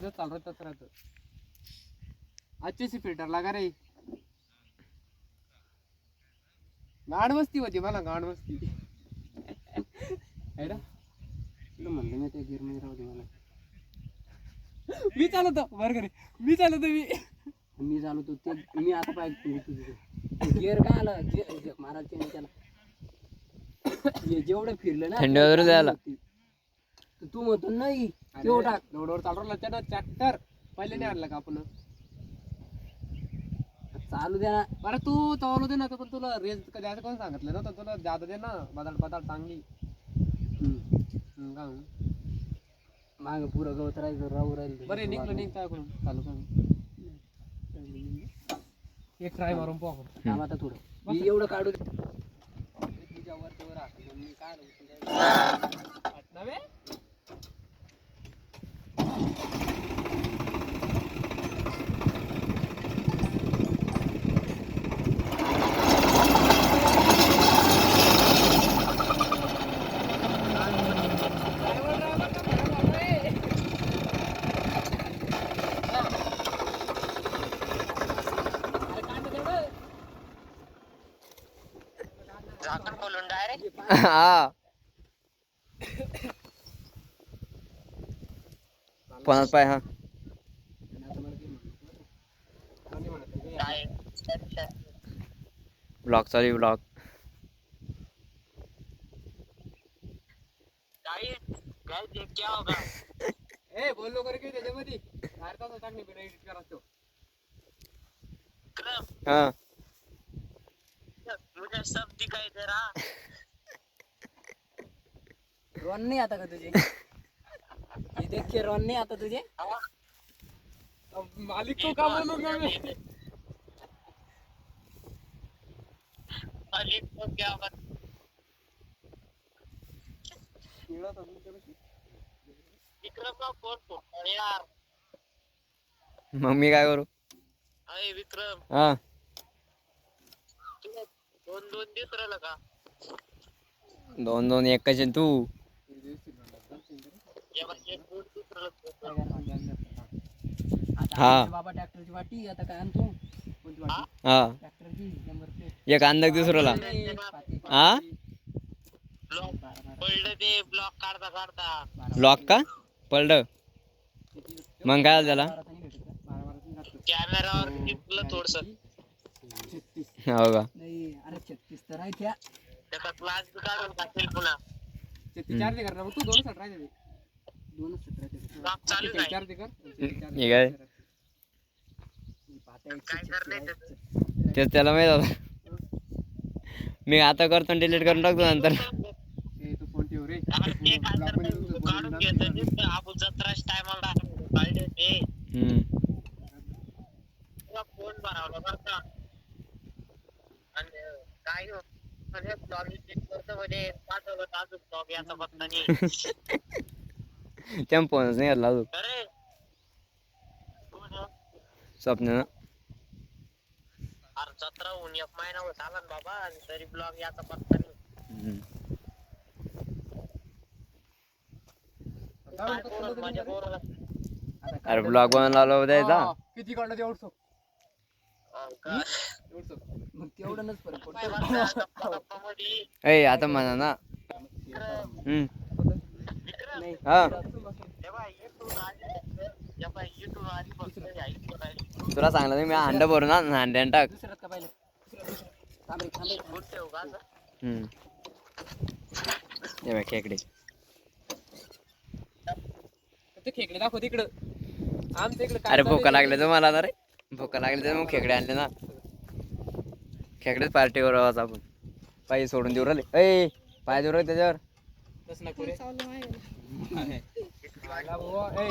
जर चालू राहतच राहतं. आजची फिल्टर लागा रे. गाड मस्ती होती मला गाड मस्ती है ना? तुला म्हणलं मी त्या गिअरमध्ये राहू दे मला. मी चालवतो बरं का रे. मी चालवतो मी. मी चालवतो ते मी आता पाहिजे गिअर काय आला? महाराज त्याला. जेवढं फिरलं ना थंडी वगैरे जायला. तर तू म्हणतो नाही तेवढं टाक. रोडवर चालू राहिला त्यानं ट्रॅक्टर पहिले नाही आणलं का आपण? चालू द्या ना. बरं तू चालू दे ना तर पण तुला कधी असं कोण सांगितलं ना तर तुला जादा दे ना बदाड बदाड चांगली. हम्म. का? मग? माग पुरं गवत राहायचं राहू राहील बरं निघलो निघ काय करून चालू कर. एक ट्राय मारून पाहू आपण. थांब आता थोडं. मी एवढं काढू दे. नव्हे? हा. पणात पाय हा. ब्लॉग चालू ब्लॉग ए बोललो करे की त्याच्यामध्ये. तास टाकणे बिना एडिट करा तो हा रॉन नाही आता का तुझे? हे देख के रॉन नाही आता तुझे? अब मालिक को काम बनूंगा मैं मग मी काय करू? विक्रम. हा. दोन दोन दिवस राहिलं का? दोन दोन एक कशी तू. हा. बाबा ट्रॅक्टरची वाटी आता काय आणतो? कोणती वाटी? हा. ट्रॅक्टरची नंबर प्लेट. एक अंदाज दुसऱ्याला हा? ब्लॉक पडलं ते ब्लॉक काढता काढता. ब्लॉक का? पडलं. मग काय झालं त्याला? कॅमेरावर थोडस. हो का? तर आहे त्या. त्याचा क्लास काढून टाकेल पुन्हा. ते चार ते कर ना मग तू दोन राहते. दोनच चालू चार ते कर. हे काय? काय त्याला माहीत होता मी आता करतो डिलीट करून टाकतो नंतर फोन ठेव रे ते काय ब्लॉकमध्ये करते तुझं काढून बोलून घ्यायचं टाक. ते आपण जत्राच टायमाला काढले ते हम्म. तेव्हा फोन भरावला बरं का आणि काय हो म्हणजे ब्लॉग करतो मध्ये पाठवलं तर अजून ब्लॉग याचा पत्ता नाही त्या फोनच नाही घेतला अजून? स्वप्न अरे जत्रा होऊन एक महिना होत आला ना बाबा आणि तरी ब्लॉग याचा पत्ता नाही अरे ब्लॉग बनवला लावला द्यायचा किती काढलं ते? एवढं मग तेवढंच फरक पडतो? ए आता म्हणा ना हम्म. नाही हा. तुला सांगलं नाही मी अंडा भरून आण अंड्यान टाक दुसऱ्यात का पाहिलं थांब थांब? हम्म. हे बघ खेकडे ते खेकडे दाखव तिकडं आमच्या इकडे काय अरे भुका? लागले तर मला ना रे भुका लागले तर मग खेकडे आणले ना खेकडेच पार्टी करू आज आपण. पाय सोडून देऊ राहिले. ए पाय देऊ राहिले त्याच्यावर. तसं नको रे. आला बुवा, ए